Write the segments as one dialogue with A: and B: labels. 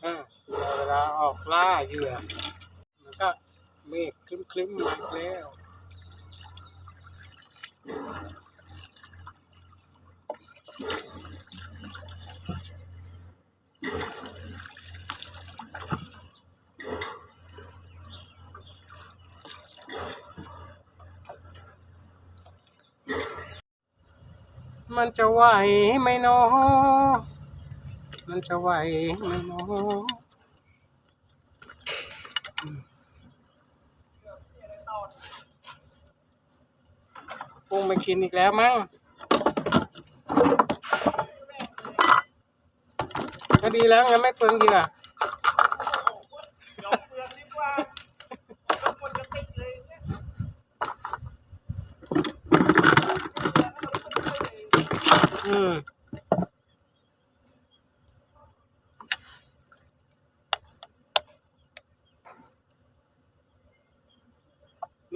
A: เวลาออกล่าเหยื่อ มันก็เมฆคลึ้มๆมาอีกแล้วมันจะไหวไหมเนาะ มันจะไหวไหมเนาะอืมกุ้งไปกินอีกแล้วมั้งก็ดีแล้วงั้นไม่เปลืองเหยื่อ
B: ยอมเปลืองดีกว่าแล้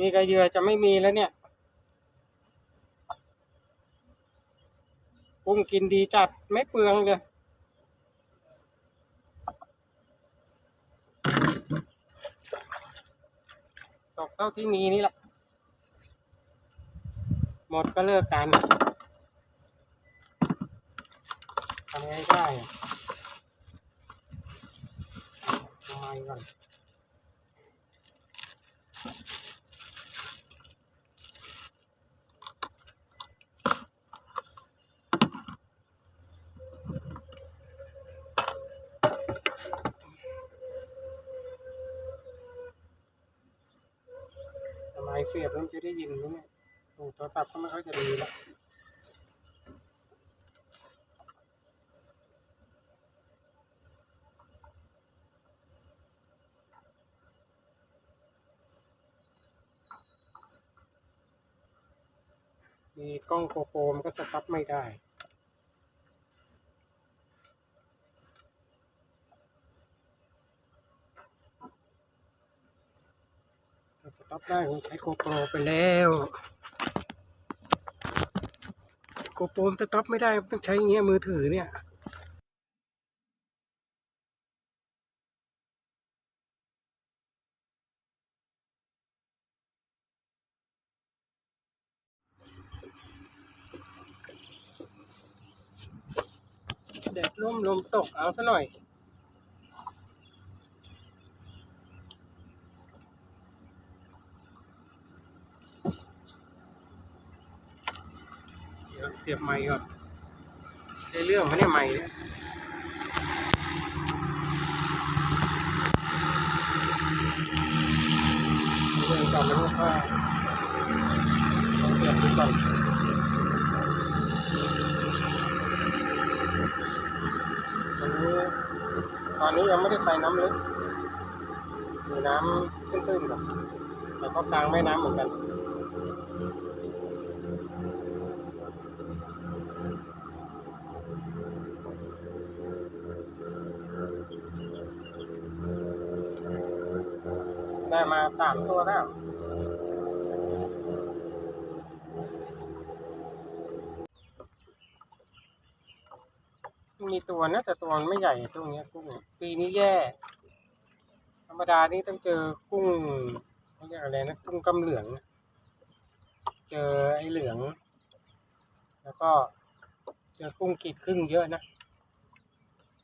B: วคนจะเลยเนี่ย
A: อืมนี่ก็เยือจะไม่มีแล้วเนี่ยกุ้งกินดีจัดไม่เปลืองเลยตกเท่าที่มีนี่แหละ หมดก็เลิกกันทำไงได้อะทำไมก่อนทำไมเสียบแล้วมันจะได้ยินไหมเนี่ยโอ้โทร ศัพท์ก็ไม่ค่อยจะดีละมีกล้องโกโปรมันก็สต็อปไม่ได้สต็อปได้ผมใช้โกโปรไปแล้ว กโปรมันสต็อปไม่ได้ต้องใช้อย่างเงี้ยมือถือเนี่ยแดดร่มลมตกเอาซะหน่อย เสียบไมค์ก่อนได้เรื่องไหมเนี่ยไมค์เนี่ยเรื่องก่อนนะลูกว่าเสียบดูก่อนตอนนี้ตอนนี้ยังไม่ได้ไปน้ำลึกมีน้ำตื้นๆก่อนแต่ก็กลางแม่น้ำเหมือนกัน ได้มาสามตัวแล้วมีตัวนะแต่ตัวมันไม่ใหญ่ช่วงนี้กุ้งปีนี้แย่ ธรรมดานี่ต้องเจอกุ้งเขาเรียกอะไรนะกุ้งกำเหลือง เจอไอ้เหลือง แล้วก็เจอกุ้งกีดครึ่งเยอะนะ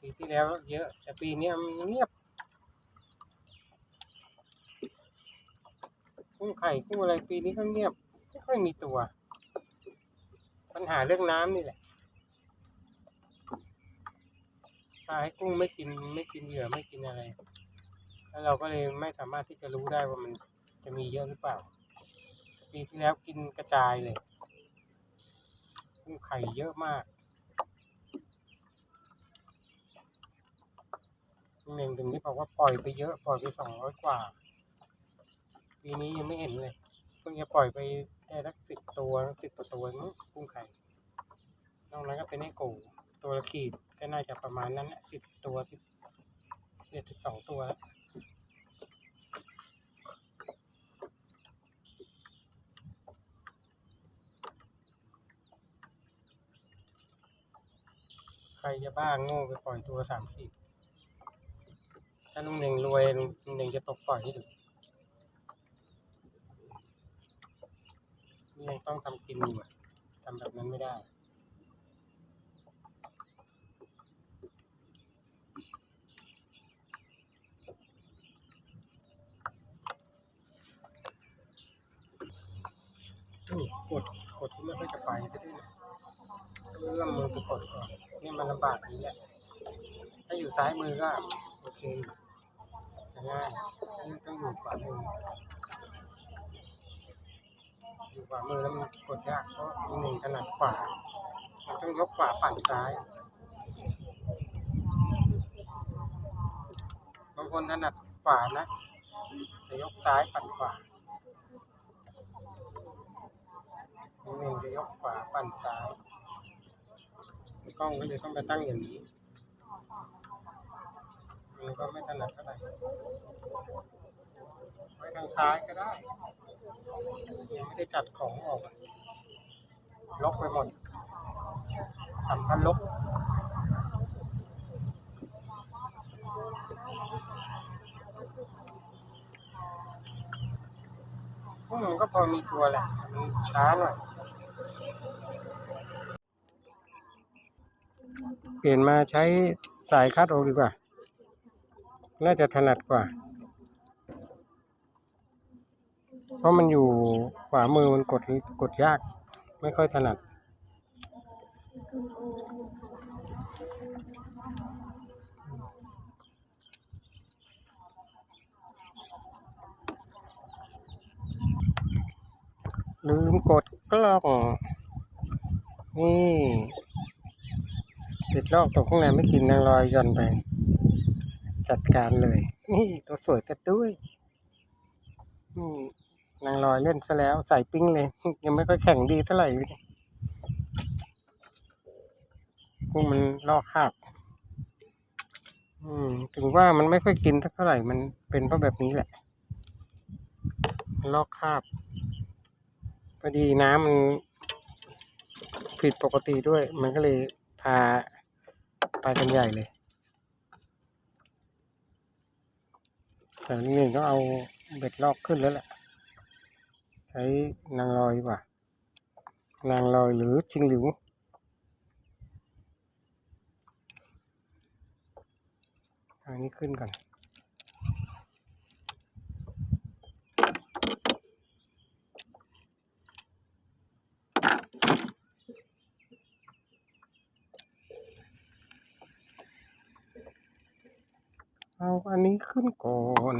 A: ปีที่แล้วเยอะ แต่ปีนี้มันเงียบ กุ้งไข่กุ้งอะไรปีนี้ก็เงียบไม่ค่อยมีตัว ปัญหาเรื่องน้ำนี่แหละปลาให้กุ้งไม่กินไม่กินเหยื่อไม่กินอะไร แล้วเราก็เลยไม่สามารถที่จะรู้ได้ว่ามันจะมีเยอะหรือเปล่า ปีที่แล้วกินกระจายเลยกุ้งไข่เยอะมากหนึ่งถึงที่บอกว่าปล่อยไปเยอะปล่อยไปสองร้อยกว่า ปีนี้ยังไม่เห็นเลยเพิ่งจะปล่อยไปได้สักสิบตัวสิบตัวมั้งกุ้งไข่นอกนั้นก็เป็นไอ้โกตัวละขีดก็น่าจะประมาณนั้นแหละสิบตัวสิบเอ็ดสิบสองตัวแล้วใครจะบ้าโง่ไปปล่อยตัวสามขีด ถ้าลุงเน่งรวยลุงเน่งจะตกปล่อยให้ดู นี่ยังต้องทำกินอยู่ะทำแบบนั้นไม่ได้กดกดไม่ค่อยจะไปก็ได้นะต้องเอื้อมมือไปกดก่อนนี่มันลำบากนี้แหละ ถ้าอยู่ซ้ายมือก็โอเคจะง่ายนี่ต้องอยู่ขวามือ อยู่ขวามือแล้วมันกดยากเพราะมีหนึ่งถนัดขวามันต้องยกขวาปั่นซ้ายบางคนถนัดขวานะจะยกซ้ายปั่นขวาหนึ่งจะยกขวาปั่นซ้ายกล้องก็เลยต้องไปตั้งอย่างนี้มันก็ไม่ถนัดเท่าไหร่ ไว้ทางซ้ายก็ได้ยังไม่ได้จัดของออกอะลกไปหมดสัมพันธ์ลกพวกมันก็พอมีตัวแหละมันช้าหน่อยเปลี่ยนมาใช้สายคัดออกดีกว่า น่าจะถนัดกว่า เพราะมันอยู่ขวามือมันกดกดยาก ไม่ค่อยถนัด ลืมกดกล้อง นี่ติดลอกตรงข้างในไม่กินนางลอยย่อนไป จัดการเลย นี่ตัวสวยซะด้วย นี่ นางลอยเล่นซะแล้วใส่ปิ้งเลย ยังไม่ค่อยแข็งดีเท่าไหร่กุ้งมันลอกคราบอืมถึงว่ามันไม่ค่อยกินเท่าไหร่ มันเป็นเพราะแบบนี้แหละ ลอกคราบพอดีน้ำมันผิดปกติด้วย มันก็เลยพาไปกันใหญ่เลยแต่นี่เองต้องเอาเบ็ดลอกขึ้นแล้วแหละ ใช้นางลอยดีกว่านางลอยหรือชิงหลิวอันนี้ขึ้นก่อนเอาอันนี้ขึ้นก่อน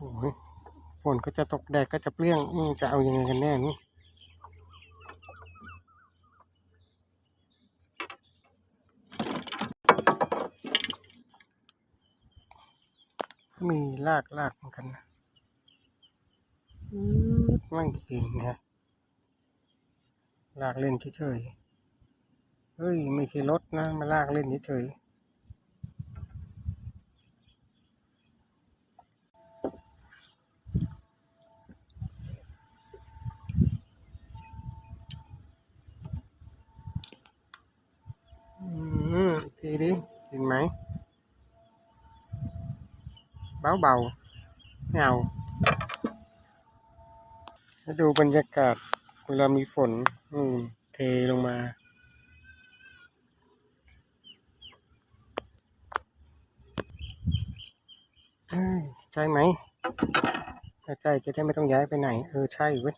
A: โอ้ยฝน ก็จะตกแดดก็จะเปรี้ยงอืมจะเอายังไงกันแน่นี่มีลากลากเหมือนกันนะอืดไม่กินนะลากเล่นเฉยๆเฮ้ย ไม่ใช่รถนะมาลากเล่นเฉยๆ อืมอีกทีดิเห็นไหม เบาเบาเอาให้ดูบรรยากาศเวลามีฝนอืมเทลงมาใช่ไหมใช่จะได้ไม่ต้องย้ายไปไหน เออ ใช่เว้ย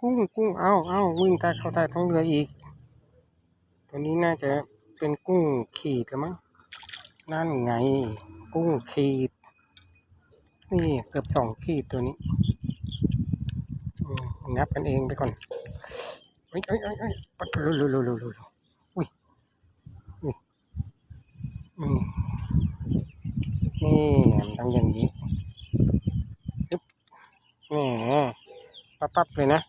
A: กุ้งกุ้งเอ้าเอ้าวิ่งต้เข้าต้ท้องเรืออีก ตัวนี้น่าจะเป็นกุ้งขีดแล้วมั้งนั่นไง กุ้งขีด นี่เกือบสองขีดตัวนี้อืมนับกันเองไปก่อนเอ้ยเอ้ยเอ้ยเอ้ยปัดลุลุลุลุลุอุ้ยนี่มันต้องอย่างนี้ยึบแหมปั๊บปั๊บเลยนะ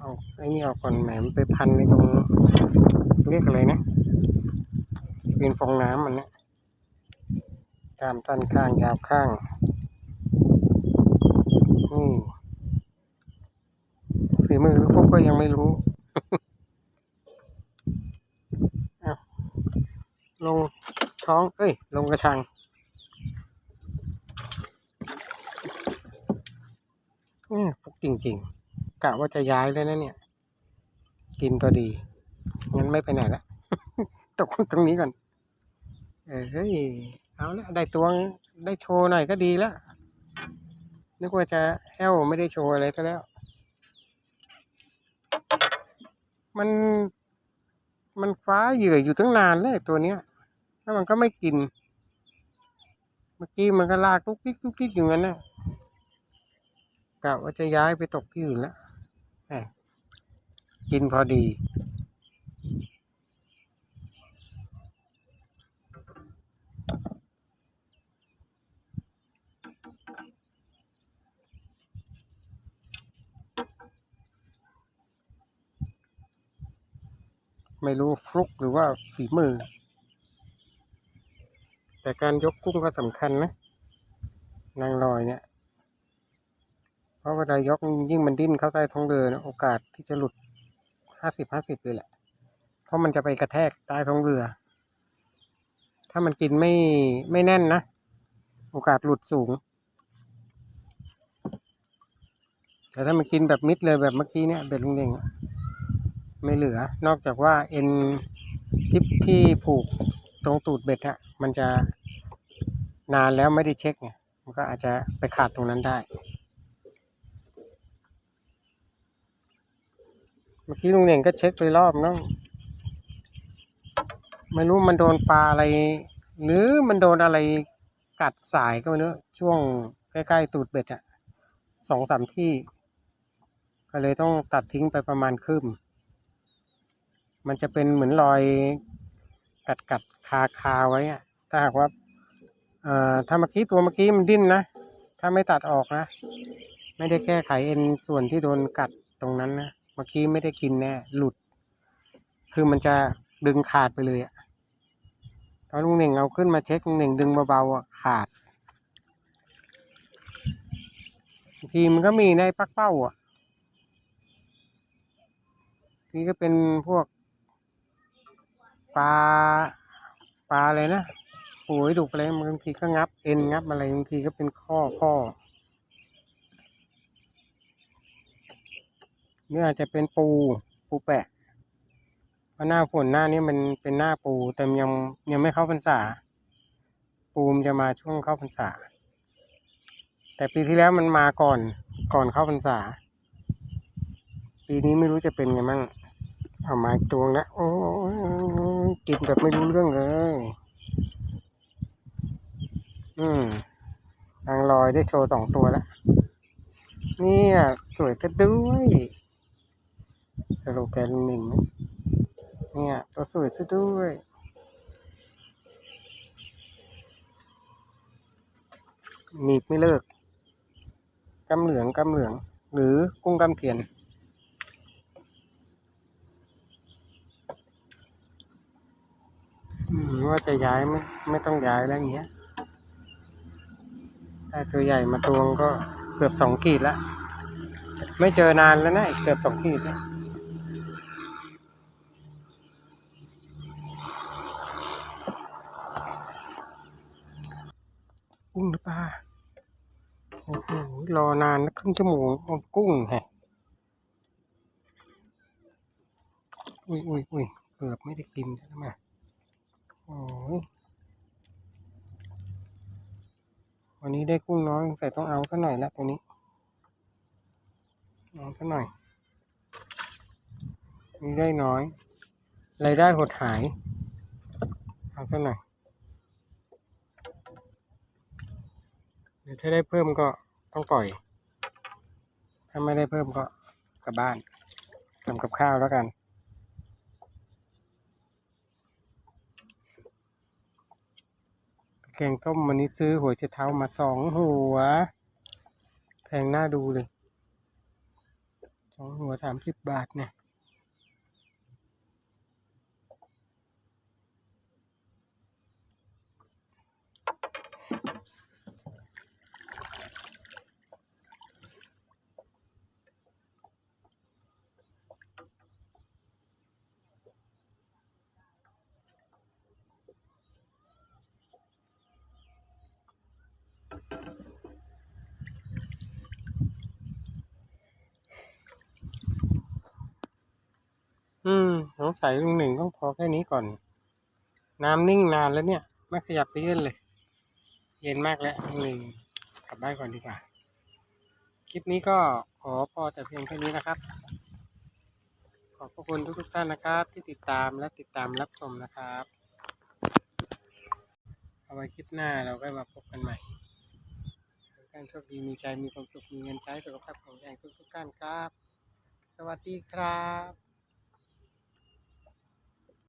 A: เอาไอ้นี่ออกก่อนแหมมันไปพันในตรงเรียกอะไรนะเป็นฟองน้ำมันเนี่ยตามตันข้างยาวข้างนี่ฝีมือหรือฟุกก็ยังไม่รู้เอาลงท้อง เอ้ย ลงกระชัง อืมฟุกจริง ๆ กะว่าจะย้ายเลยนะเนี่ย กินพอดี งั้นไม่ไปไหนละ ตกตรงนี้ก่อน เออเฮ้ย เอาละได้ตัวได้โชว์หน่อยก็ดีแล้ว นึกว่าจะแห้วไม่ได้โชว์อะไรก็แล้ว มัน มันฟ้าเหยื่ออยู่ตั้งนานแล้วไอ้ตัวเนี้ย แล้วมันก็ไม่กิน เมื่อกี้มันก็ลากลุกลิกลุกลิกอยู่งั้นนะกะว่าจะย้ายไปตกที่อื่นแล้ว กินพอดี ไม่รู้ฟลุกหรือว่าฝีมือ แต่การยกกุ้งก็สำคัญนะ นางลอยเนี่ย เพราะเวลายกยิ่งมันดิ้นเข้าใต้ท้องเรือนะโอกาสที่จะหลุดห้าสิบห้าสิบเลยแหละ เพราะมันจะไปกระแทกใต้ท้องเรือ ถ้ามันกินไม่ไม่แน่นนะ โอกาสหลุดสูง แต่ถ้ามันกินแบบมิดเลยแบบเมื่อกี้เนี่ยเบ็ดลุงเด่งไม่เหลือ นอกจากว่าเอ็นทิปที่ผูกตรงตูดเบ็ดอะมันจะนานแล้วไม่ได้เช็คไงมันก็อาจจะไปขาดตรงนั้นได้ มื่อกี้ลุงเน่งก็เช็คไปรอบเนาะไม่รู้มันโดนปลาอะไร หรือมันโดนอะไรกัดสายก็ไม่รู้ช่วงใกล้ๆตูดเบ็ดอะสองสามที่ ก็เลยต้องตัดทิ้งไปประมาณครึ่งมันจะเป็นเหมือนรอยกัดกัดคาคาไว้อะถ้าหากว่าเอ่อถ้าเมื่อกี้ตัวเมื่อกี้มันดิ้นนะ ถ้าไม่ตัดออกนะ ไม่ได้แก้ไขเอ็นส่วนที่โดนกัดตรงนั้นนะ มื่อกี้ไม่ได้กินแน่หลุด คือมันจะดึงขาดไปเลยอะตอนลุงหนึ่งเอาขึ้นมาเช็คลุงหนึ่งดึงเบาๆอะขาดบางทีมันก็มีในปักเป้าอะทีก็เป็นพวกปลาปลาอะไรนะโอ้ยดุกอะไรบางทีก็งับเอ็นงับอะไรบางทีก็เป็นข้อข้อ นี่อาจจะเป็นปูปูแปะเพราะหน้าฝนหน้านี้มันเป็นหน้าปูแต่ยังยังไม่เข้าพรรษา ปูมจะมาช่วงเข้าพรรษา แต่ปีที่แล้วมันมาก่อนก่อนเข้าพรรษา ปีนี้ไม่รู้จะเป็นไงมั่งเอามาอีกตัวแล้วโอ้ยกินแบบไม่รู้เรื่องเลย อืมนางลอยได้โชว์สองตัวแล้วเนี่ยสวยซะด้วย สโลแกนหนึ่งเนี่ยตัวสวยซะด้วยหนีบไม่เลิกกำเหลืองกำเหลือง หรือกุ้งกำเทียนอืมว่าจะย้ายไม่ไม่ต้องย้ายแล้วอย่างเงี้ยถ้าตัวใหญ่มาตวงก็เกือบสองขีดแล้ว ไม่เจอนานแล้วนะเกือบสองขีดแล้ว กุ้งหรือปลาโอ้โหรอนานนะครึ่งชั่วโมงอากุ้งแฮะอุ้ยอุ้ยอุ้ยเกือบไม่ได้กินใช่ไหมโอ้ยวันนี้ได้กุ้งน้อยแต่ต้องเอาสักหน่อยละตัวนี้เอาสักหน่อยนี่ได้น้อยรายได้หดหายเอาสักหน่อยี๋ยวถ้าได้เพิ่มก็ต้องปล่อย ถ้าไม่ได้เพิ่มก็กลับบ้านทำกับข้าวแล้วกัน แกงต้มวันนี้ซื้อหัวไชเท้ามาสองหัว แพงน่าดูเลย สองหัวสามสิบบาทเนี่ย อืมสงสัยลุงหนึ่งต้องพอแค่นี้ก่อน น้ำนิ่งนานแล้วเนี่ย ไม่ขยับไปยื่นเลย เย็นมากแล้วลุงหนึ่งกลับบ้านก่อนดีกว่า คลิปนี้ก็ขอพอแต่เพียงแค่นี้นะครับ ขอบพระคุณทุกๆท่านนะครับ ที่ติดตามและติดตามรับชมนะครับ เอาไว้คลิปหน้าเราก็มาพบกันใหม่ทุกท่านโชคดีมีใจมีความสุขมีเงินใช้สุขภาพแข็งแรงทุกๆท่านครับ สวัสดีครับ